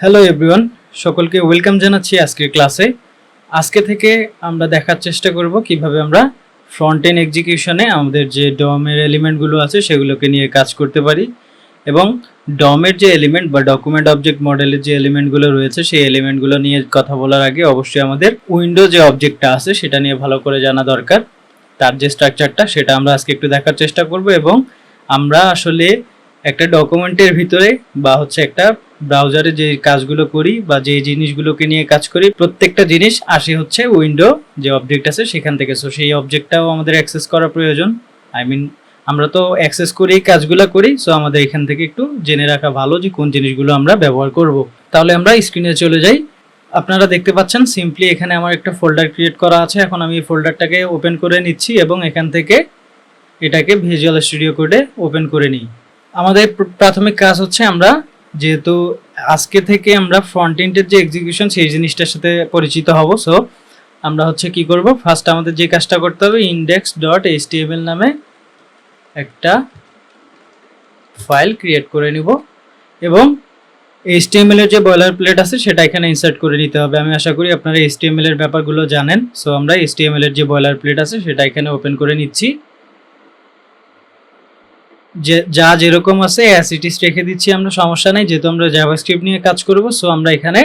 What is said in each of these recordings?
Hello everyone সকলকে welcome জানাচ্ছি আজকের ক্লাসে আজকে থেকে আমরা দেখার চেষ্টা করব কীভাবে আমরা ফ্রন্ট এন্ড এক্সিকিউশনে আমাদের যে ডমের এলিমেন্টগুলো আছে সেগুলোকে নিয়ে কাজ করতে পারি এবং ডমের যে এলিমেন্ট বা ডকুমেন্ট অবজেক্ট মডেলের যে এলিমেন্টগুলো রয়েছে সেই এলিমেন্টগুলো নিয়ে কথা বলার আগে অবশ্যই আমাদের উইন্ডো যে অবজেক্টটা আছে সেটা নিয়ে ভালো করে জানা দরকার। তার যে স্ট্রাকচারটা সেটা আমরা আজকে একটু দেখার চেষ্টা করব এবং আমরা আসলে একটা ডকুমেন্টের ভিতরে বা হচ্ছে একটা ব্রাউজারে যে কাজগুলো করি বা যে জিনিসগুলোকে নিয়ে কাজ করি, প্রত্যেকটা জিনিস আসে হচ্ছে উইন্ডো যে অবজেক্ট আছে সেখান থেকে। সো সেই অবজেক্টটাও আমাদের অ্যাক্সেস করা প্রয়োজন। আই মিন আমরা তো অ্যাক্সেস করি কাজগুলো করি সো আমাদের এখান থেকে একটু জেনে রাখা ভালো যে কোন জিনিসগুলো আমরা ব্যবহার করব। তাহলে আমরা স্ক্রিনে চলে যাই। আপনারা দেখতে পাচ্ছেন সিম্পলি এখানে আমার একটা ফোল্ডার ক্রিয়েট করা আছে। এখন আমি এই ফোল্ডারটাকে ওপেন করে নিচ্ছি এবং এখান থেকে এটাকে ভিজুয়াল স্টুডিও কোডে ওপেন করে নিই। আমাদের প্রাথমিক কাজ হচ্ছে আমরা যেহেতু আজকে থেকে আমরা ফ্রন্ট এন্ডের যে এক্সিকিউশন সেই জিনিসটার সাথে পরিচিত হব। সো আমরা হচ্ছে কি করব? ফার্স্ট আমাদের যে কাজটা করতে হবে ইন্ডেক্স ডট এইচটিএমএল নামে একটা ফাইল ক্রিয়েট করে নিব। এবং এইচটিএমএল এর যে বয়লার প্লেট আছে, সেটা এখানে ইনসার্ট করে নিতে হবে। আমি আশা করি আপনারা এইচটিএমএল এর ব্যাপারগুলো জানেন। সো আমরা এইচটিএমএল এর যে বয়লার প্লেট আছে, সেটা এখানে ওপেন করে নিচ্ছি। যে যেরকম আছে অ্যাসিটিস রেখে দিচ্ছি আমরা, সমস্যা নেই। যেহেতু আমরা জাভাস্ক্রিপ্ট নিয়ে কাজ করব সো আমরা এখানে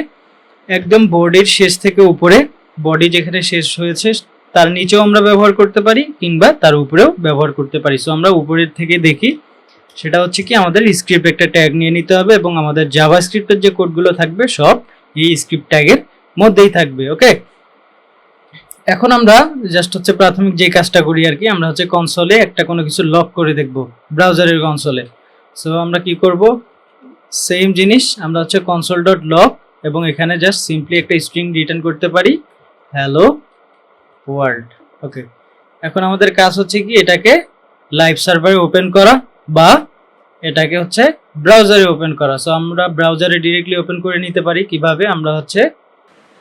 একদম বডির শেষ থেকে উপরে বডি যেখানে শেষ হয়েছে, তার নিচেও আমরা ব্যবহার করতে পারি, কিংবা তার উপরেও ব্যবহার করতে পারি। সো আমরা উপরের থেকে দেখি, সেটা হচ্ছে কি আমাদের স্ক্রিপ্ট একটা ট্যাগ নিয়ে নিতে হবে, এবং আমাদের জাভাস্ক্রিপ্টের যে কোডগুলো থাকবে, সব এই স্ক্রিপ্ট ট্যাগের মধ্যেই থাকবে ওকে এখন আমরা জাস্ট হচ্ছে প্রাথমিক যে কাজটা করি আর কি, আমরা হচ্ছে কনসোলে একটা কোনো কিছু লক করে দেখব ব্রাউজারের কনসোলে সো আমরা কি করব? সেম জিনিস, আমরা হচ্ছে কনসোল ডট লক এবং এখানে জাস্ট সিম্পলি একটা স্ট্রিং রিটার্ন করতে পারি। হ্যালো ওয়ার্ল্ড ওকে এখন আমাদের কাজ হচ্ছে কি, এটাকে লাইভ সার্ভারে ওপেন করা বা এটাকে হচ্ছে ব্রাউজারে ওপেন করা। সো আমরা ব্রাউজারে ডিরেক্টলি ওপেন করে নিতে পারি। কীভাবে? আমরা হচ্ছে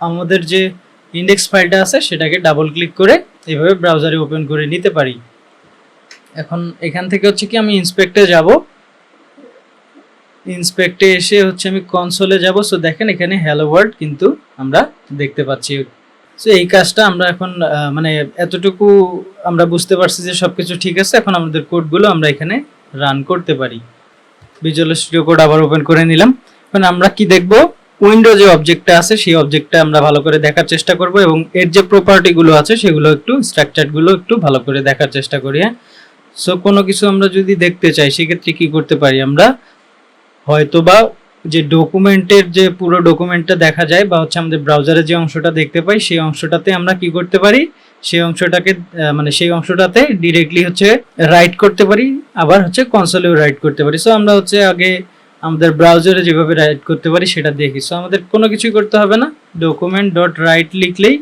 আমাদের যে ইন্ডেক্স ফাইলটা আছে, সেটাকে ডাবল ক্লিক করে এইভাবে ব্রাউজারে ওপেন করে নিতে পারি। এখন এখান থেকে হচ্ছে কি আমি ইন্সপেক্টে যাব। ইন্সপেক্টে এসে হচ্ছে আমি কনসোলে যাব। সো দেখেন এখানে হ্যালো ওয়ার্ল্ড কিন্তু আমরা দেখতে পাচ্ছি। সো এই কাজটা আমরা এখন মানে এতটুকু আমরা বুঝতে পারছি যে সবকিছু ঠিক আছে। এখন আমাদের কোডগুলো আমরা এখানে রান করতে পারি। ভিজুয়াল স্টুডিও কোড আবার ওপেন করে নিলাম। এখন আমরা কি দেখব? উইন্ডো যে অবজেক্টটা আছে, সেই অবজেক্টটা আমরা ভালো করে দেখার চেষ্টা করব এবং এর যে প্রপার্টি গুলো আছে, সেগুলো একটু স্ট্রাকচারগুলো একটু ভালো করে দেখার চেষ্টা করি হ্যাঁ? সো কোনো কিছু আমরা যদি দেখতে চাই, সেক্ষেত্রে কি করতে পারি আমরা? হয়তোবা যে ডকুমেন্টের যে পুরো ডকুমেন্টটা দেখা যায় বা হচ্ছে আমাদের ব্রাউজারে যে অংশটা দেখতে পাই, সেই অংশটাতে আমরা কি করতে পারি? সেই অংশটাকে মানে সেই অংশটাতে ডিরেক্টলি হচ্ছে রাইট করতে পারি, আবার হচ্ছে কনসোলেও রাইট করতে পারি। সো আমরা হচ্ছে আগে আমাদের ব্রাউজারে যেভাবে রাইট করতে পারি সেটা দেখি। সো আমাদের কোনো কিছুই করতে হবে না। ডকুমেন্ট ডট রাইট লিখলেই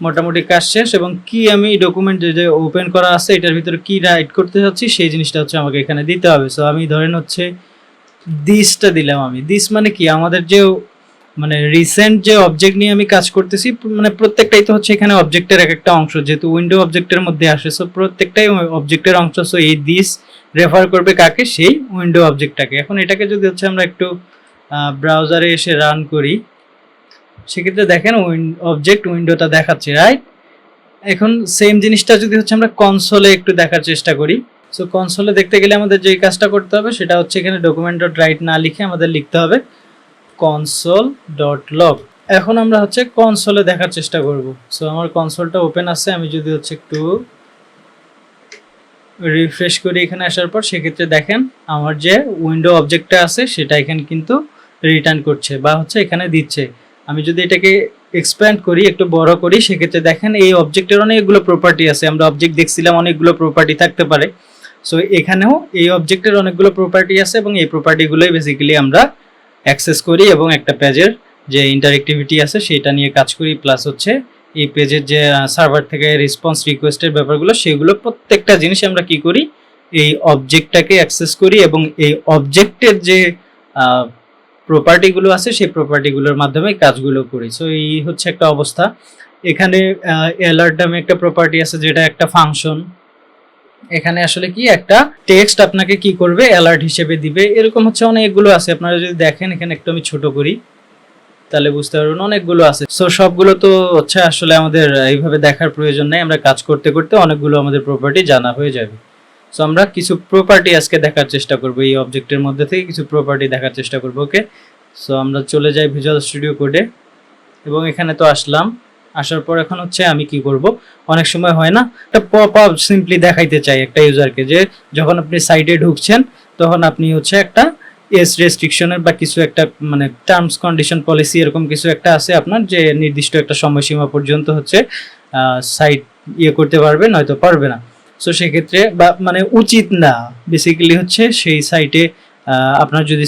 মোটামুটি কাজ শেষ এবং কি আমি ডকুমেন্ট যে ওপেন করা আছে, এটার ভিতরে কি রাইট করতে চাচ্ছি সেই জিনিসটা হচ্ছে আমাকে এখানে দিতে হবে। সো আমি ধরেন হচ্ছে দিসটা দিলাম আমি। দিস মানে কি? আমাদের যে মানে রিসেন্ট যে অবজেক্ট নিয়ে আমি কাজ করতেছি মানে প্রত্যেকটাই তো হচ্ছে এখানে অবজেক্টের এক একটা অংশ, যেহেতু উইন্ডো অবজেক্টের মধ্যে আসে। সো প্রত্যেকটাই অবজেক্টের অংশ। সো এই দিস রেফার করবে কাকে? সেই উইন্ডো অবজেক্টটাকে এখন এটাকে যদি হচ্ছে আমরা একটু ব্রাউজারে এসে রান করি, সেক্ষেত্রে দেখেন উইন অবজেক্ট উইন্ডোটা দেখাচ্ছে রাইট এখন সেম জিনিসটা যদি হচ্ছে আমরা কনসোলে একটু দেখার চেষ্টা করি। সো কনসোলে দেখতে গেলে আমাদের যে কাজটা করতে হবে, সেটা হচ্ছে এখানে ডকুমেন্ট ডট রাইট না লিখে আমাদের লিখতে হবে কনসোল ডট লগ এখন আমরা হচ্ছে কনসোলে দেখার চেষ্টা করব। সো আমার কনসোলটা ওপেন আছে, আমি যদি হচ্ছে একটু রিফ্রেশ করি এখানে আসার পর সেক্ষেত্রে দেখেন আমার যে উইন্ডো অবজেক্টটা আছে সেটা এখানে কিন্তু রিটার্ন করছে বা হচ্ছে এখানে দিচ্ছে। আমি যদি এটাকে এক্সপ্যান্ড করি, একটু বড় করি, সেক্ষেত্রে দেখেন এই অবজেক্টের অনেকগুলো প্রপার্টি আছে। আমরা অবজেক্ট দেখছিলাম, অনেকগুলো প্রপার্টি থাকতে পারে। সো এখানেও এই অবজেক্টের অনেকগুলো প্রপার্টি আছে এবং এই প্রপার্টিগুলোই বেসিক্যালি আমরা অ্যাক্সেস করি এবং একটা পেজের যে ইন্টারেক্টিভিটি আছে, সেটা নিয়ে কাজ করি। প্লাস হচ্ছে এই পেজের যে সার্ভার থেকে রেসপন্স রিকোয়েস্টের ব্যাপারগুলো, সেগুলো প্রত্যেকটা জিনিস আমরা কি করি? এই অবজেক্টটাকে অ্যাক্সেস করি এবং এই অবজেক্টের যে প্রপার্টিগুলো আছে, সেই প্রপার্টিগুলোর মাধ্যমে কাজগুলো করি। সো এই হচ্ছে একটা অবস্থা। এখানে অ্যালার্ট নামে একটা প্রপার্টি আছে, যেটা একটা ফাংশন এখানে আসলে কি, একটা টেক্সট আপনাকে কি করবে? অ্যালার্ট হিসেবে দিবে। এরকম হচ্ছে অনেকগুলো আছে। আপনারা যদি দেখেন, এখানে একটু আমি ছোট করি। তাহলে বুঝতে পারবেন, অনেকগুলো আছে। সো সবগুলো তো হচ্ছে আসলে আমাদের এইভাবে দেখার প্রয়োজন নেই। আমরা কাজ করতে করতে অনেকগুলো আমাদের প্রপার্টি জানা হয়ে যাবে। সো আমরা কিছু প্রপার্টি আজকে দেখার চেষ্টা করব। এই অবজেক্টের মধ্যে থেকে কিছু প্রপার্টি দেখার চেষ্টা করব ওকে সো আমরা চলে যাই ভিজুয়াল স্টুডিও কোডে এবং এখানে তো আসলাম। আসার পর এখন হচ্ছে আমি কি করব? অনেক সময় হয় না, একটা পপ আপ সিম্পলি দেখাইতে চাই একটা ইউজারকে যে, যখন আপনি সাইটে ঢুকছেন, তখন আপনি হচ্ছে একটা এস রেস্ট্রিকশনের বা কিছু একটা মানে টার্মস কন্ডিশন পলিসি এরকম কিছু একটা আছে আপনার যে নির্দিষ্ট একটা সময়সীমা পর্যন্ত হচ্ছে সাইট ইয়ে করতে পারবে, নয়তো পারবে না। সো সেক্ষেত্রে বা মানে উচিত না। বেসিক্যালি হচ্ছে সেই সাইটে আপনার যদি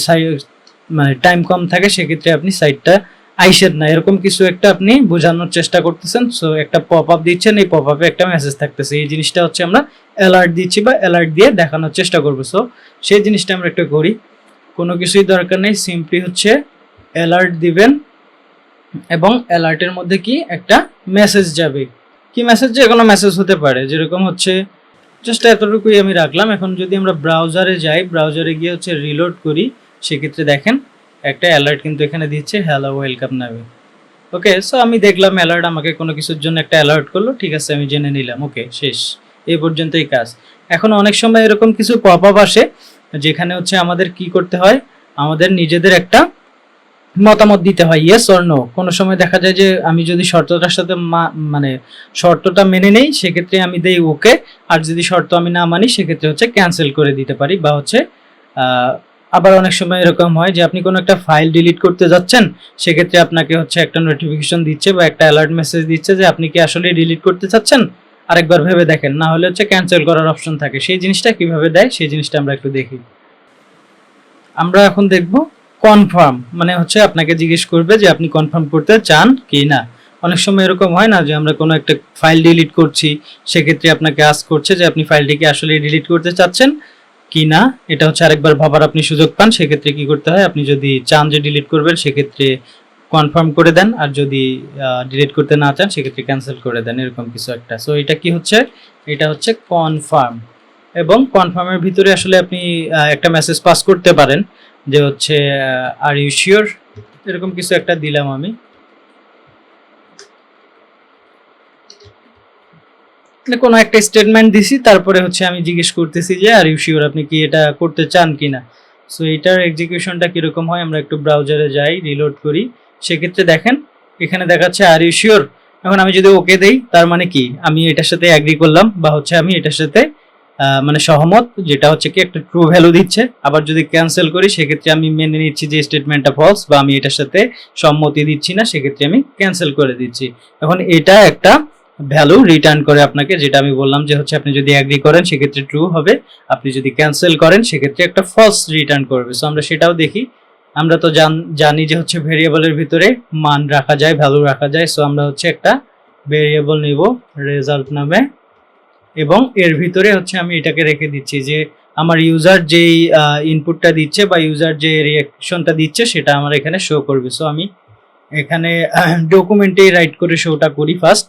মানে টাইম কম থাকে, সেক্ষেত্রে আপনি সাইটটা আইসেন না। এরকম কিছু একটা আপনি বোঝানোর চেষ্টা করতেছেন। সো একটা পপ আপ দিচ্ছেন, এই পপ আপে একটা মেসেজ থাকতেছে। এই জিনিসটা হচ্ছে আমরা অ্যালার্ট দিচ্ছি বা অ্যালার্ট দিয়ে দেখানোর চেষ্টা করব। সো সেই জিনিসটা আমরা একটা করি। কোনো কিছুই দরকার নেই সিম্পলি হচ্ছে অ্যালার্ট দিবেন এবং অ্যালার্টের মধ্যে কি একটা মেসেজ যাবে। কি মেসেজ যে কোনো মেসেজ হতে পারে। যেরকম হচ্ছে, জাস্ট এতটুকুই আমি রাখলাম। এখন যদি আমরা ব্রাউজারে যাই ব্রাউজারে গিয়ে হচ্ছে রিলোড করি, সেক্ষেত্রে দেখেন একটা অ্যালার্ট কিন্তু এখানে দিচ্ছে হ্যালো ওয়েলকাম নামে। ওকে সো আমি দেখলাম অ্যালার্ট আমাকে কোনো কিছুর জন্য একটা অ্যালার্ট করল। ঠিক আছে, আমি জেনে নিলাম। ওকে শেষ। এই পর্যন্তই কাজ। এখন অনেক সময় এরকম কিছু পপ আপ আসে যেখানে হচ্ছে আমাদের কি করতে হয়? আমাদের নিজেদের একটা মতামত দিতে হয় ইয়েস অর নো কোনো সময় দেখা যায় যে আমি যদি শর্তটার সাথে মানে শর্তটা মেনে নেই, সেক্ষেত্রে আমি দেই ওকে। আর যদি শর্ত আমি না মানি, সেক্ষেত্রে হচ্ছে ক্যান্সেল করে দিতে পারি বা হচ্ছে আবার অনেক সময় এরকম হয় যে আপনি কোনো একটা ফাইল ডিলিট করতে যাচ্ছেন, সেক্ষেত্রে আপনাকে হচ্ছে একটা নোটিফিকেশন দিচ্ছে বা একটা অ্যালার্ট মেসেজ দিচ্ছে যে আপনি কি আসলে ডিলিট করতে চাচ্ছেন? আরেকবার ভেবে দেখেন, না হলে হচ্ছে ক্যান্সেল করার অপশন থাকে। সেই জিনিসটা কীভাবে দেয়, সেই জিনিসটা আমরা একটু দেখি। আমরা এখন দেখব কনফার্ম মানে হচ্ছে আপনাকে জিজ্ঞেস করবে যে আপনি কনফার্ম করতে চান কি না। অনেক সময় এরকম হয় না যে আমরা কোনো একটা ফাইল ডিলিট করছি, সেক্ষেত্রে আপনাকে আস করছে যে আপনি ফাইলটিকে আসলে ডিলিট করতে চাচ্ছেন কি না। এটা হচ্ছে আরেকবার ভাবার আপনি সুযোগ পান, সেক্ষেত্রে কি করতে হয়? আপনি যদি চান যে ডিলিট করবেন, সেক্ষেত্রে কনফার্ম করে দেন, আর যদি ডিলিট করতে না চান, সেক্ষেত্রে ক্যান্সেল করে দেন, এরকম কিছু একটা। সো এটা কি হচ্ছে? এটা হচ্ছে কনফার্ম এবং কনফার্মের ভিতরে আসলে আপনি একটা মেসেজ পাস করতে পারেন, যে হচ্ছে আর ইউ শিওর এরকম কিছু একটা দিলাম আমি। মানে কোনো একটা স্টেটমেন্ট দিছি, তারপরে হচ্ছে আমি জিজ্ঞেস করতেছি যে আর ইউ শিওর আপনি কি এটা করতে চান কিনা? সো এটার এক্সিকিউশনটা কীরকম হয়, আমরা একটু ব্রাউজারে যাই রিলোড করি। সেক্ষেত্রে দেখেন, এখানে দেখাচ্ছে আর ইউ শিওর এখন আমি যদি ওকে দেই, তার মানে কি? আমি এটার সাথে অ্যাগ্রি করলাম বা হচ্ছে আমি এটার সাথে মানে সহমত, যেটা হচ্ছে কি একটা ট্রু ভ্যালু দিচ্ছে। আবার যদি ক্যান্সেল করি, সেক্ষেত্রে আমি মেনে নিচ্ছি যে স্টেটমেন্টটা ফলস বা আমি এটার সাথে সম্মতি দিচ্ছি না, সেক্ষেত্রে আমি ক্যান্সেল করে দিচ্ছি। এখন এটা একটা ভ্যালু রিটার্ন করে আপনাকে, যেটা আমি বললাম যে হচ্ছে আপনি যদি অ্যাগ্রি করেন, সেক্ষেত্রে ট্রু হবে। আপনি যদি ক্যান্সেল করেন, সেক্ষেত্রে একটা ফলস রিটার্ন করবে। সো আমরা সেটাও দেখি। আমরা তো জান- যে হচ্ছে ভেরিয়েবলের ভিতরে মান রাখা যায় ভ্যালু রাখা যায় সো আমরা হচ্ছে একটা ভেরিয়েবল নিব রেজাল্ট নামে। এবং এর ভিতরে হচ্ছে আমি এটাকে রেখে দিচ্ছি যে আমার ইউজার যেই ইনপুটটা দিচ্ছে বা ইউজার যে রিয়াকশনটা দিচ্ছে সেটা আমার এখানে শো করবে। সো আমি এখানে ডকুমেন্টেই রাইট করে শোটা করি ফার্স্ট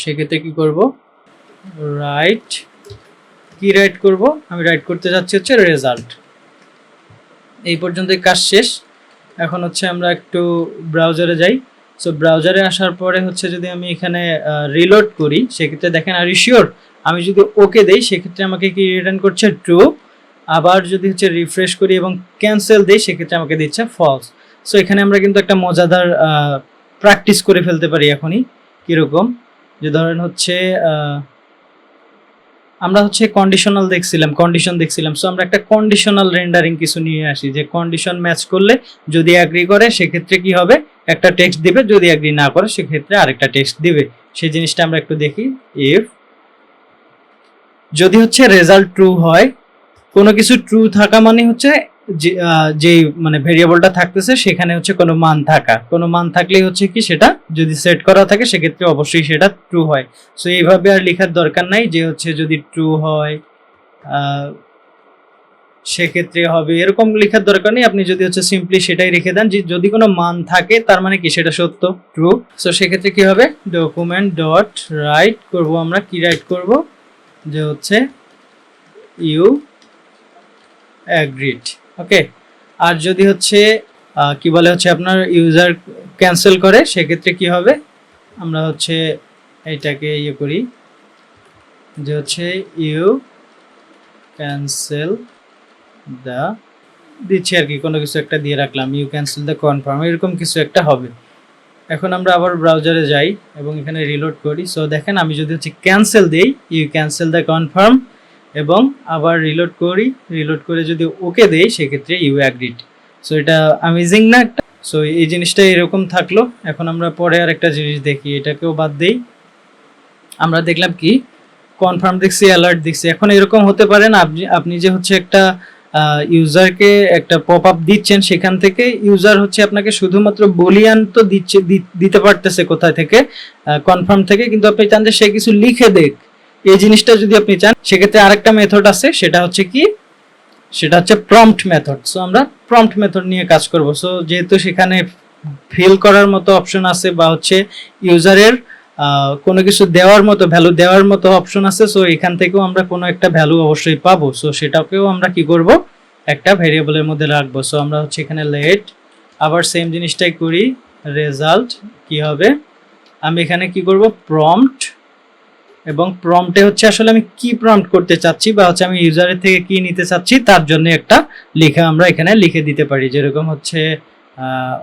সেক্ষেত্রে কি করব? রাইট কি রাইট করব? আমি রাইট করতে যাচ্ছি হচ্ছে রেজাল্ট এই পর্যন্ত কাজ শেষ। এখন হচ্ছে আমরা একটু ব্রাউজারে যাই। সো ব্রাউজারে আসার পরে হচ্ছে যদি আমি এখানে রিলোড করি, সেক্ষেত্রে দেখেন আর শিওর আমি যদি ওকে দেই, সেক্ষেত্রে আমাকে কি রিটার্ন করছে? ট্রু আবার যদি হচ্ছে রিফ্রেশ করি এবং ক্যান্সেল দিই, সেক্ষেত্রে আমাকে দিচ্ছে ফলস সো এখানে আমরা কিন্তু একটা মজাদার প্র্যাকটিস করে ফেলতে পারি এখনই। কীরকম? যে ধরেন হচ্ছে আমরা হচ্ছে কন্ডিশনাল দেখছিলাম কন্ডিশন দেখছিলাম। সো আমরা একটা কন্ডিশনাল রেন্ডারিং কিছু নিয়ে আসি, যে কন্ডিশন ম্যাচ করলে যদি অ্যাগ্রি করে, সেক্ষেত্রে কি হবে? একটা টেক্সট দিবে, যদি অ্যাগ্রি না করে, সেক্ষেত্রে আরেকটা টেক্সট দিবে। সেই জিনিসটা আমরা একটু দেখি। ইফ যদি হচ্ছে রেজাল্ট ট্রু হয়, কোনো কিছু ট্রু থাকা মানে হচ্ছে যে মানে ভেরিয়েবলটা থাকতেছে, সেখানে হচ্ছে কোনো মান থাকা। কোনো মান থাকলেই হচ্ছে কি, সেটা যদি সেট করা থাকে, সেক্ষেত্রে অবশ্যই সেটা ট্রু হয়। সো এইভাবে আর লেখার দরকার নাই যে হচ্ছে যদি ট্রু হয় সেক্ষেত্রে হবে। এরকম লেখার দরকার নেই। আপনি যদি হচ্ছে সিম্পলি সেটাই রেখে দেন যে, যদি কোনো মান থাকে, তার মানে কি, সেটা সত্য ট্রু সো সেক্ষেত্রে কি হবে? ডকুমেন্ট ডট রাইট করব আমরা। কি রাইট করব? যে হচ্ছে ইউ অ্যাগ্রিড ওকে? আর যদি হচ্ছে কি বলে হচ্ছে আপনার ইউজার ক্যান্সেল করে, সেক্ষেত্রে কি হবে? আমরা হচ্ছে এইটাকে ইয়ে করি যে হচ্ছে ইউ ক্যান্সেল দ্য দিচ্ছি আর কি, কোনো কিছু একটা দিয়ে রাখলাম ইউ ক্যান্সেল দ্য কনফার্ম এরকম কিছু একটা হবে। এখন আমরা আবার ব্রাউজারে যাই এবং এখানে রিলোড করি। সো দেখেন, আমি যদি হচ্ছে ক্যান্সেল দিই ইউ ক্যান্সেল দ্য কনফার্ম এবং আবার রিলোড করি রিলোড করে যদি ওকে দেই, সেক্ষেত্রে ইউ অ্যাগ্রিড সো এটা অ্যামেজিং না একটা? সো এই জিনিসটা এরকম থাকল। এখন আমরা পরে আর একটা জিনিস দেখি, এটাকেও বাদ দেই। আমরা দেখলাম কি? কনফার্ম দেখছি অ্যালার্ট দেখছি। এখন এরকম হতে পারে না, আপনি আপনি যে হচ্ছে একটা ইউজারকে একটা পপ আপ দিচ্ছেন সেখান থেকে ইউজার হচ্ছে আপনাকে শুধুমাত্র বলিয়ান তো দিচ্ছে দিতে পারতেছে কোথায় থেকে কনফার্ম থেকে, কিন্তু আপনি চান যে সে কিছু লিখে দেখ এই জিনিসটা যদি আপনি চান, সেক্ষেত্রে আরেকটা মেথড আছে, সেটা হচ্ছে কি? সেটা হচ্ছে প্রম্পট মেথড সো আমরা প্রম্পট মেথড নিয়ে কাজ করব। সো যেহেতু সেখানে ফিল করার মতো অপশন আছে বা হচ্ছে ইউজারের কোনো কিছু দেওয়ার মতো ভ্যালু দেওয়ার মতো অপশন আছে সো এখান থেকেও আমরা কোনো একটা ভ্যালু অবশ্যই পাবো। সো সেটাকেও আমরা কি করব? একটা ভেরিয়েবলের মধ্যে রাখব। সো আমরা হচ্ছে এখানে লেট আবার সেম জিনিসটাই করি। রেজাল্ট কি হবে? আমি এখানে কি করব? প্রম্পট এবং প্রম্পটে হচ্ছে আসলে আমি কি প্রম্পট করতে চাচ্ছি বা হচ্ছে আমি ইউজারের থেকে কি নিতে চাচ্ছি, তার জন্য একটা লেখা আমরা এখানে লিখে দিতে পারি। যেরকম হচ্ছে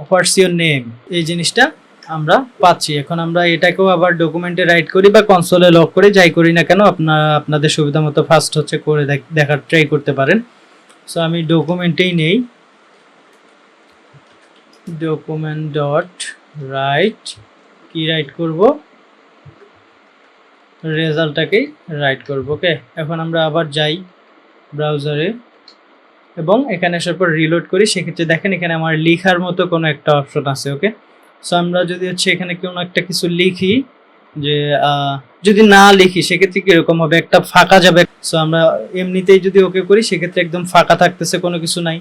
হোয়াটস ইউর নেম এই জিনিসটা আমরা পাচ্ছি। এখন আমরা এটাকেও আবার ডকুমেন্টে রাইট করি বা কনসোলে লক করে, যাই করি না কেন আপনারা আপনাদের সুবিধা মতো ফার্স্ট হচ্ছে করে দেখার ট্রাই করতে পারেন। সো আমি ডকুমেন্টেই নেই। ডকুমেন্ট ডট রাইট কি রাইট করব? রেজাল্টটাকেই রাইট করব ওকে এখন আমরা আবার যাই ব্রাউজারে এবং এখানে আসার পর রিলোড করি। সেক্ষেত্রে দেখেন এখানে আমার লেখার মতো কোনো একটা অপশন আছে ওকে সো আমরা যদি হচ্ছে এখানে কোনো একটা কিছু লিখি যে যদি না লিখি, সেক্ষেত্রে কীরকম হবে? একটা ফাঁকা যাবে। সো আমরা এমনিতেই যদি ওকে করি, সেক্ষেত্রে একদম ফাঁকা থাকতেছে, কোনো কিছু নাই।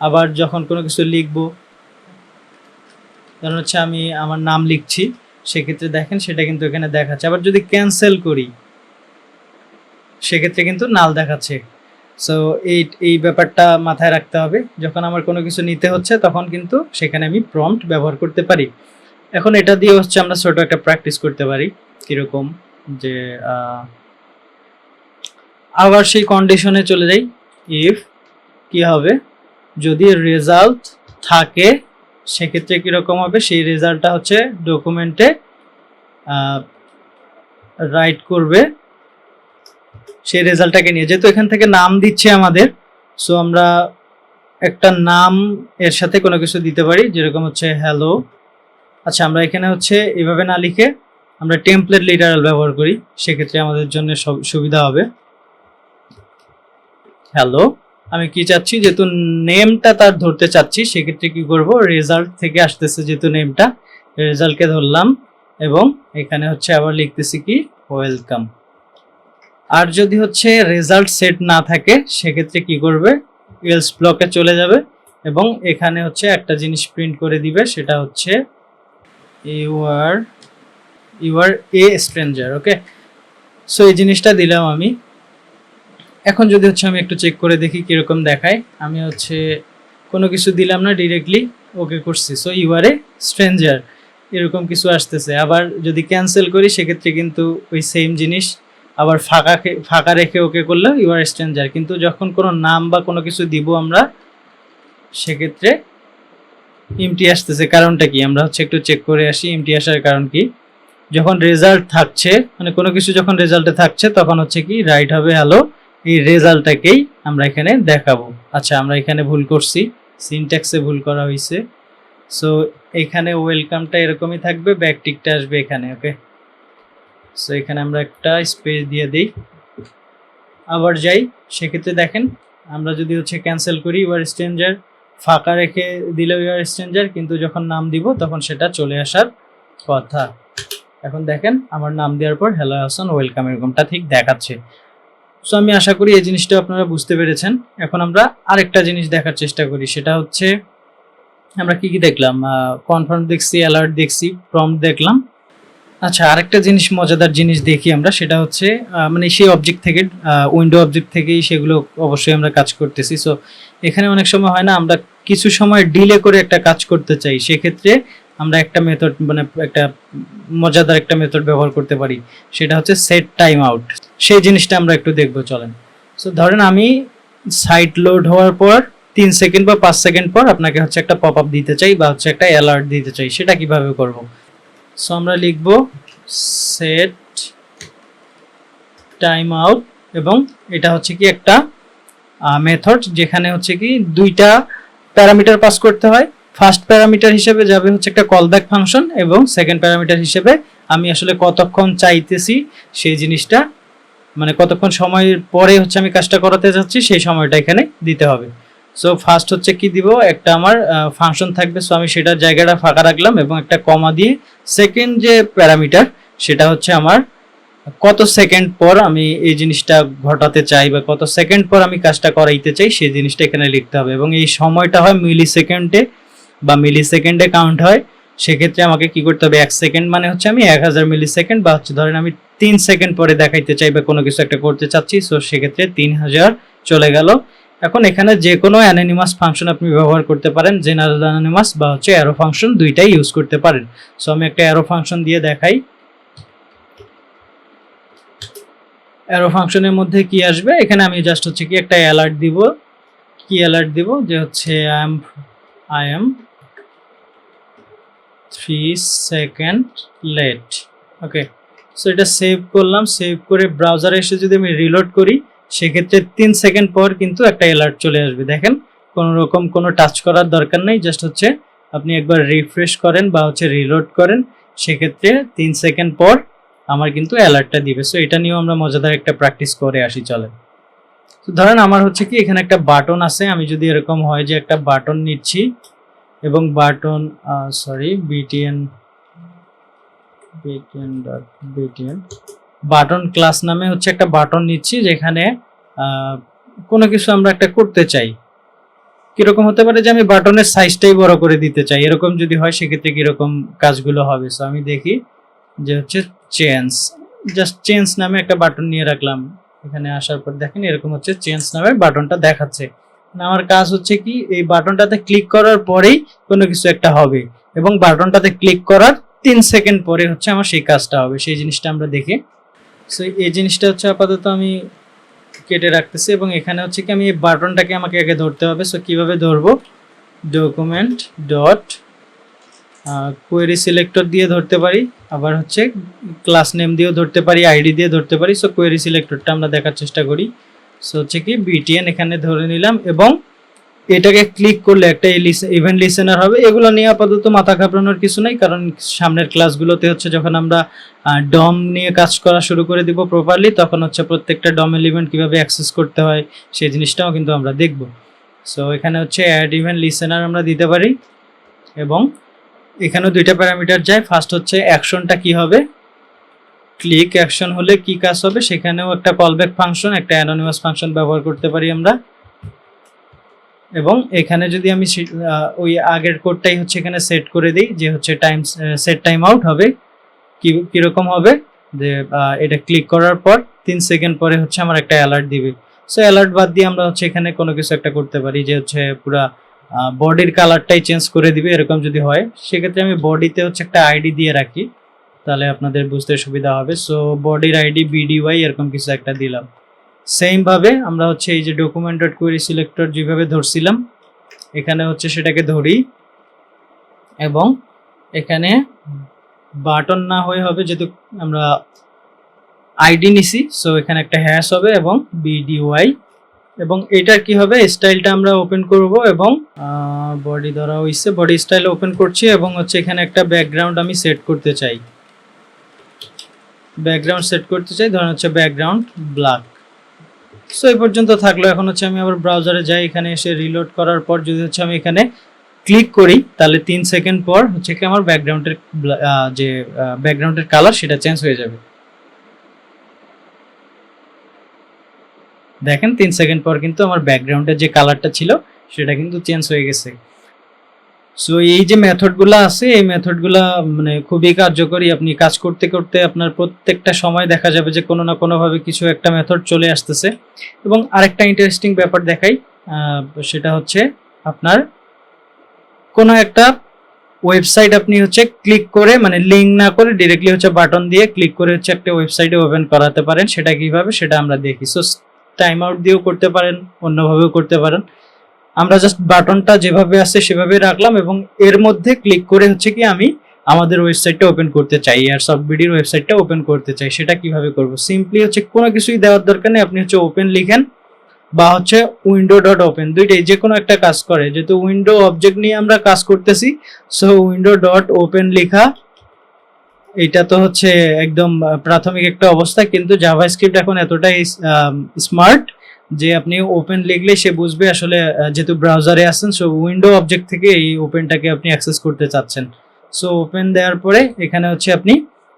আবার যখন কোনো কিছু লিখব, ধরুন হচ্ছে আমি আমার নাম লিখছি সেক্ষেত্রে দেখেন সেটা কিন্তু এখানে দেখাচ্ছে। আবার যদি ক্যান্সেল করি, সেক্ষেত্রে কিন্তু নাল দেখাচ্ছে। সো এই এই ব্যাপারটা মাথায় রাখতে হবে। যখন আমার কোনো কিছু নিতে হচ্ছে, তখন কিন্তু সেখানে আমি প্রম্পট ব্যবহার করতে পারি। এখন এটা দিয়ে হচ্ছে আমরা ছোট একটা প্র্যাকটিস করতে পারি। কীরকম? যে আবার সেই কন্ডিশনে চলে যাই। ইফ কি হবে? যদি রেজাল্ট থাকে সেক্ষেত্রে কীরকম হবে? সেই রেজাল্টটা হচ্ছে ডকুমেন্টে রাইট করবে। সেই রেজাল্টটাকে নিয়ে। যেহেতু এখান থেকে নাম দিচ্ছে আমাদের সো আমরা একটা নাম এর সাথে কোনো কিছু দিতে পারি, যেরকম হচ্ছে হ্যালো আচ্ছা আমরা এখানে হচ্ছে এভাবে না লিখে আমরা টেমপ্লেট লিটারাল ব্যবহার করি, সেক্ষেত্রে আমাদের জন্য সব- সুবিধা হবে। হ্যালো আমি কি চাচ্ছি? যেহেতু নেমটা তার ধরতে চাচ্ছি, সেক্ষেত্রে কি করব? রেজাল্ট থেকে আসতেছে যেহেতু নেমটা রেজাল্টকে ধরলাম এবং এখানে হচ্ছে আবার লিখতেছি কি? ওয়েলকাম আর যদি হচ্ছে রেজাল্ট সেট না থাকে, সেক্ষেত্রে কি করবে? এলস ব্লকে চলে যাবে এবং এখানে হচ্ছে একটা জিনিস প্রিন্ট করে দিবে, সেটা হচ্ছে you are you are a stranger okay so এই জিনিসটা দিলাম আমি। এখন যদি হচ্ছে আমি একটু চেক করে দেখি কীরকম দেখায়, আমি হচ্ছে কোনো কিছু দিলাম না ডিরেক্টলি ওকে করছি। So you are a stranger এরকম কিছু আসতেছে। আবার যদি ক্যান্সেল করি, সেক্ষেত্রে কিন্তু ওই সেম জিনিস আবার ফাঁকা ফাঁকা রেখে ওকে করলে ইউ আর স্ট্রেঞ্জার কিন্তু যখন কোনো নাম বা কোনো কিছু দিব আমরা, সেক্ষেত্রে ইমটি আসতেছে। কারণটা কি? আমরা হচ্ছে একটু চেক করে আসি ইমটি আসার কারণ কি? যখন রেজাল্ট থাকছে মানে কোনো কিছু যখন রেজাল্টে থাকছে, তখন হচ্ছে কি রাইট হবে হ্যালো এই রেজাল্টটাকেই আমরা এখানে দেখাবো। আচ্ছা আমরা এখানে ভুল করছি। সিনট্যাক্সে ভুল করা হয়েছে সো এখানে ওয়েলকামটা এরকমই থাকবে ব্যাকটিকটা আসবে এখানে ওকে সো এখানে আমরা একটা স্পেস দিয়ে দিই। আবার যাই, সেক্ষেত্রে দেখেন, আমরা যদি হচ্ছে ক্যান্সেল করি ইউআর স্ট্রেঞ্জার ফাঁকা রেখে দিলে ইউআর স্ট্রেঞ্জার কিন্তু যখন নাম দিব, তখন সেটা চলে আসার কথা। এখন দেখেন, আমার নাম দেওয়ার পর হ্যালো হাসান ওয়েলকাম এরকমটা ঠিক দেখাচ্ছে। সো আমি আশা করি এই জিনিসটা আপনারা বুঝতে পেরেছেন। এখন আমরা আরেকটা জিনিস দেখার চেষ্টা করি। সেটা হচ্ছে, আমরা কি কি দেখলাম? কনফার্ম দেখছি অ্যালার্ট দেখছি প্রম্পট দেখলাম। আচ্ছা আরেকটা জিনিস, মজাদার জিনিস দেখি আমরা, সেটা হচ্ছে মানে সেই অবজেক্ট থেকে উইন্ডো অবজেক্ট থেকেই সেগুলো অবশ্যই আমরা কাজ করতেছি। সো এখানে অনেক সময় হয় না, আমরা কিছু সময় ডিলে করে একটা কাজ করতে চাই। সেক্ষেত্রে আমরা একটা মেথড মানে একটা মজাদার একটা মেথড ব্যবহার করতে পারি। সেটা হচ্ছে সেট টাইম আউট সেই জিনিসটা আমরা একটু দেখব, চলেন। সো ধরেন আমি সাইট লোড হওয়ার পর তিন সেকেন্ড বা পাঁচ সেকেন্ড পর আপনাকে হচ্ছে একটা পপ আপ দিতে চাই বা হচ্ছে একটা অ্যালার্ট দিতে চাই। সেটা কীভাবে করব? সো আমরা লিখব সেট টাইম আউট এবং এটা হচ্ছে কি একটা মেথড যেখানে হচ্ছে কি দুইটা প্যারামিটার পাস করতে হয়। ফার্স্ট প্যারামিটার হিসেবে যাবে হচ্ছে একটা কলব্যাক ফাংশন এবং সেকেন্ড প্যারামিটার হিসেবে আমি আসলে কতক্ষণ চাইতেছি সেই জিনিসটা মানে কতক্ষণ সময়ের পরে হচ্ছে আমি কাজটা করাতে যাচ্ছি সেই সময়টা এখানে দিতে হবে। সো ফার্স্ট হচ্ছে কি দিব? একটা আমার ফাংশন থাকবে সো আমি সেটার জায়গাটা ফাঁকা রাখলাম এবং একটা কমা দিয়ে সেকেন্ড যে প্যারামিটার সেটা হচ্ছে আমার কত সেকেন্ড পর আমি এই জিনিসটা ঘটাতে চাই বা কত সেকেন্ড পর আমি কাজটা করাইতে চাই সেই জিনিসটা এখানে লিখতে হবে এবং এই সময়টা হয় মিলি সেকেন্ডে বা মিলি সেকেন্ডে কাউন্ট হয়, সেক্ষেত্রে আমাকে কি করতে হবে? এক সেকেন্ড মানে হচ্ছে আমি এক হাজার মিলি সেকেন্ড বা হচ্ছে ধরেন আমি তিন সেকেন্ড পরে দেখাইতে চাই বা কোনো কিছু একটা করতে চাচ্ছি সো সেক্ষেত্রে তিন হাজার চলে গেল। এখন এখানে যে কোনো অ্যানোনিমাস ফাংশন আপনি ব্যবহার করতে পারেন জেনারেল অ্যানোনিমাস বা হচ্ছে অ্যারো ফাংশন দুইটাই ইউজ করতে পারেন। সো আমি একটা অ্যারো ফাংশন দিয়ে দেখাই। অ্যারো ফাংশনের মধ্যে কি আসবে? এখানে আমি জাস্ট হচ্ছে কি একটা অ্যালার্ট দিব। কি অ্যালার্ট দিব? যে হচ্ছে I am I am three second late okay so এটা সেভ করলাম সেভ করে ব্রাউজারে এসে যদি আমি রিলোড করি, সেক্ষেত্রে তিন সেকেন্ড পর কিন্তু একটা অ্যালার্ট চলে আসবে। দেখেন, কোনো রকম কোনো টাচ করার দরকার নেই জাস্ট হচ্ছে আপনি একবার রিফ্রেশ করেন বা হচ্ছে রিলোড করেন, সেক্ষেত্রে তিন সেকেন্ড পর আমার কিন্তু অ্যালার্টটা দিবে। সো এটা নিয়েও আমরা মজাদার একটা প্র্যাকটিস করে আসি চলে তো ধরেন আমার হচ্ছে কি, এখানে একটা বাটন আছে, আমি যদি এরকম হয় যে একটা বাটন নিচ্ছি এবং button sorry BTN BTN dot BTN button class নামে হচ্ছে একটা বাটন নিচ্ছি যেখানে কোনো কিছু আমরা একটা করতে চাই। কীরকম হতে পারে যে আমি বাটনের সাইজটাই বড় করে দিতে চাই। এরকম যদি হয়, সেক্ষেত্রে কীরকম কাজগুলো হবে? সো আমি দেখি যে হচ্ছে চেঞ্জ জাস্ট চেঞ্জ নামে একটা বাটন নিয়ে রাখলাম। এখানে আসার পর দেখেন এরকম হচ্ছে চেঞ্জ নামে বাটনটা দেখাচ্ছে। আমার কাজ হচ্ছে কি, এই বাটনটাতে ক্লিক করার পরেই কোনো কিছু একটা হবে এবং বাটনটাতে ক্লিক করার তিন সেকেন্ড পরে হচ্ছে আমার সেই কাজটা হবে, সেই জিনিসটা আমরা দেখি। সো এই জিনিসটা হচ্ছে আপাতত আমি কেটে রাখতেছি এবং এখানে হচ্ছে কি আমি এই বাটনটাকে আমাকে আগে ধরতে হবে। সো কীভাবে ধরবো? ডকুমেন্ট ডট কোয়েরি সিলেক্টর দিয়ে ধরতে পারি, আবার হচ্ছে ক্লাস নেম দিয়েও ধরতে পারি আইডি দিয়ে ধরতে পারি। সো কোয়েরি সিলেক্টরটা আমরা দেখার চেষ্টা করি। সো হচ্ছে কি বিটিএন এখানে ধরে নিলাম এবং এটাকে ক্লিক করলে একটা ইভেন্ট লিসেনার হবে। এগুলো নিয়ে আপাতত মাথা ঘাবড়ানোর কিছু নাই, কারণ সামনের ক্লাসগুলোতে হচ্ছে যখন আমরা ডম নিয়ে কাজ করা শুরু করে দিব প্রপারলি তখন হচ্ছে প্রত্যেকটা ডম এলিমেন্ট কীভাবে অ্যাক্সেস করতে হয়, সেই জিনিসটাও কিন্তু আমরা দেখব। সো এখানে হচ্ছে অ্যাড ইভেন্ট লিসেনার আমরা দিতে পারি এবং এখানেও দুইটা প্যারামিটার যায়। ফার্স্ট হচ্ছে অ্যাকশনটা কি হবে ক্লিক অ্যাকশন হলে কি কাজ হবে? সেখানেও একটা কলব্যাক ফাংশন একটা অ্যানোনিমাস ফাংশন ব্যবহার করতে পারি আমরা। এবং এখানে যদি আমি ওই আগের কোডটাই হচ্ছে এখানে সেট করে দিই, যে হচ্ছে টাইম সেট টাইম আউট হবে। কি, কীরকম হবে? যে এটা ক্লিক করার পর তিন সেকেন্ড পরে হচ্ছে আমার একটা অ্যালার্ট দিবে। সো অ্যালার্ট বাদ দিয়ে আমরা হচ্ছে এখানে কোনো কিছু একটা করতে পারি, যে হচ্ছে পুরা বডির কালারটাই চেঞ্জ করে দিবে, এরকম যদি হয়, সেক্ষেত্রে আমি বডিতে হচ্ছে একটা আইডি দিয়ে রাখি। তাহলে আপনাদের বুঝতে সুবিধা হবে। সো বডির আইডি বিডিওয়াই এরকম কিছু একটা দিলাম। সেম ভাবে আমরা হচ্ছে এই যে ডকুমেন্ট ডট কোয়েরি সিলেক্টর যেভাবে ধরছিলাম, এখানে হচ্ছে সেটাকে ধরি এবং এখানে বাটন না হয়ে হবে যেহেতু আমরা আইডি নিছি সো এখানে একটা হ্যাশ হবে এবং বিডিওয়াই এবং এটার কি হবে? স্টাইলটা আমরা ওপেন করব এবং বডি ধরা হইছে। বডি স্টাইল ওপেন করছি এবং হচ্ছে এখানে একটা ব্যাকগ্রাউন্ড আমি সেট করতে চাই। ব্যাকগ্রাউন্ড সেট করতে চাই, ধরেন হচ্ছে ব্যাকগ্রাউন্ড ব্ল্যাক সো এই পর্যন্ত থাকল। এখন হচ্ছে আমি আবার ব্রাউজারে যাই, এখানে এসে রিলোড করার পর যদি হচ্ছে আমি এখানে ক্লিক করি, তাহলে তিন সেকেন্ড পর হচ্ছে কি আমার ব্যাকগ্রাউন্ডের যে ব্যাকগ্রাউন্ডের কালার সেটা চেঞ্জ হয়ে যাবে। দেখেন, তিন সেকেন্ড পর কিন্তু আমার ব্যাকগ্রাউন্ডের যে কালারটা ছিল, সেটা কিন্তু চেঞ্জ হয়ে গেছে। সো এই যে মেথডগুলো আছে, এই মেথডগুলো মানে খুবই কার্যকরী। আপনি কাজ করতে করতে আপনার প্রত্যেকটা সময় দেখা যাবে যে কোনো না কোনোভাবে কিছু একটা মেথড চলে আসতেছে। এবং আরেকটা ইন্টারেস্টিং ব্যাপার দেখাই সেটা হচ্ছে আপনার কোনো একটা ওয়েবসাইট আপনি হচ্ছে ক্লিক করে মানে লিঙ্ক না করে ডিরেক্টলি হচ্ছে বাটন দিয়ে ক্লিক করে হচ্ছে একটা ওয়েবসাইটে ওপেন করাতে পারেন। সেটা কীভাবে? সেটা আমরা দেখি। সো টাইম আউট দিয়েও করতে পারেন, অন্যভাবেও করতে পারেন। আমরা জাস্ট বাটনটা যেভাবে আছে সেভাবে রাখলাম এবং এর মধ্যে ক্লিক করে হচ্ছে কি আমি আমাদের ওয়েবসাইটটা ওপেন করতে চাই আর সববিডির ওয়েবসাইটটা ওপেন করতে চাই। সেটা কীভাবে করব? সিম্পলি হচ্ছে কোনো কিছুই দেওয়ার দরকার নেই, আপনি হচ্ছে ওপেন লিখেন বা হচ্ছে উইন্ডো ডট ওপেন দুইটাই, যে কোনো একটা কাজ করে। যেহেতু উইন্ডো অবজেক্ট নিয়ে আমরা কাজ করতেছি সো উইন্ডো ডট ওপেন লেখা, এটা তো হচ্ছে একদম প্রাথমিক একটা অবস্থা, কিন্তু জাভাস্ক্রিপ্ট এখন এতটাই স্মার্ট যে আপনি ওপেন লিখলে সে বুঝবে আসলে যেহেতু ব্রাউজারে আছেন সো উইন্ডো অবজেক্ট থেকে এই ওপেনটাকে আপনি অ্যাক্সেস করতে চাচ্ছেন। সো ওপেন দেওয়ার পরে এখানে হচ্ছে আপনি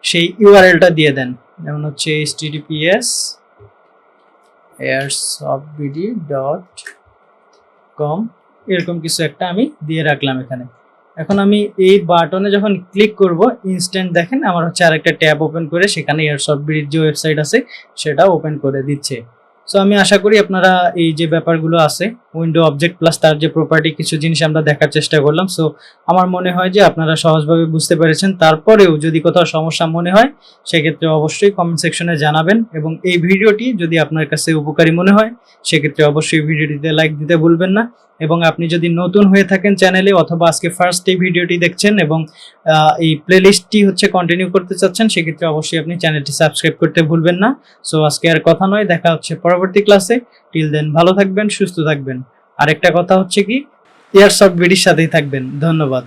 সেই ইউআরএলটা দিয়ে দেন। যেমন হচ্ছে https airsofbd ডট কম এরকম কিছু একটা আমি দিয়ে রাখলাম এখানে। এখন আমি এই বাটনে যখন ক্লিক করব ইনস্ট্যান্ট দেখেন আমার হচ্ছে আরেকটা ট্যাব ওপেন করে সেখানে এয়ারসফটবিডির যে ওয়েবসাইট আছে, সেটা ওপেন করে দিচ্ছে। সো আমি আশা করি আপনারা এই যে ব্যাপারগুলো আছে উইন্ডো অবজেক্ট প্লাস তার যে প্রপার্টি কিছু জিনিস আমরা দেখার চেষ্টা করলাম। সো আমার মনে হয় যে আপনারা সহজভাবে বুঝতে পেরেছেন। তারপরেও যদি কোথাও সমস্যা মনে হয়, সেক্ষেত্রে অবশ্যই কমেন্ট সেকশনে জানাবেন এবং এই ভিডিওটি যদি আপনার কাছে উপকারী মনে হয়, সেক্ষেত্রে অবশ্যই ভিডিওটিতে লাইক দিতে ভুলবেন না। এবং আপনি যদি নতুন হয়ে থাকেন চ্যানেলে অথবা আজকে ফার্স্ট এই ভিডিওটি দেখছেন এবং এই প্লেলিস্টটি হচ্ছে কন্টিনিউ করতে চাচ্ছেন, সেক্ষেত্রে অবশ্যই আপনি চ্যানেলটি সাবস্ক্রাইব করতে ভুলবেন না। সো আজকে আর কথা নয়, দেখা হচ্ছে পরবর্তী ক্লাসে টিল দেন ভালো থাকবেন, সুস্থ থাকবেন। আরেকটা কথা হচ্ছে কি এয়ারসফট বিডির সাথেই থাকবেন। ধন্যবাদ।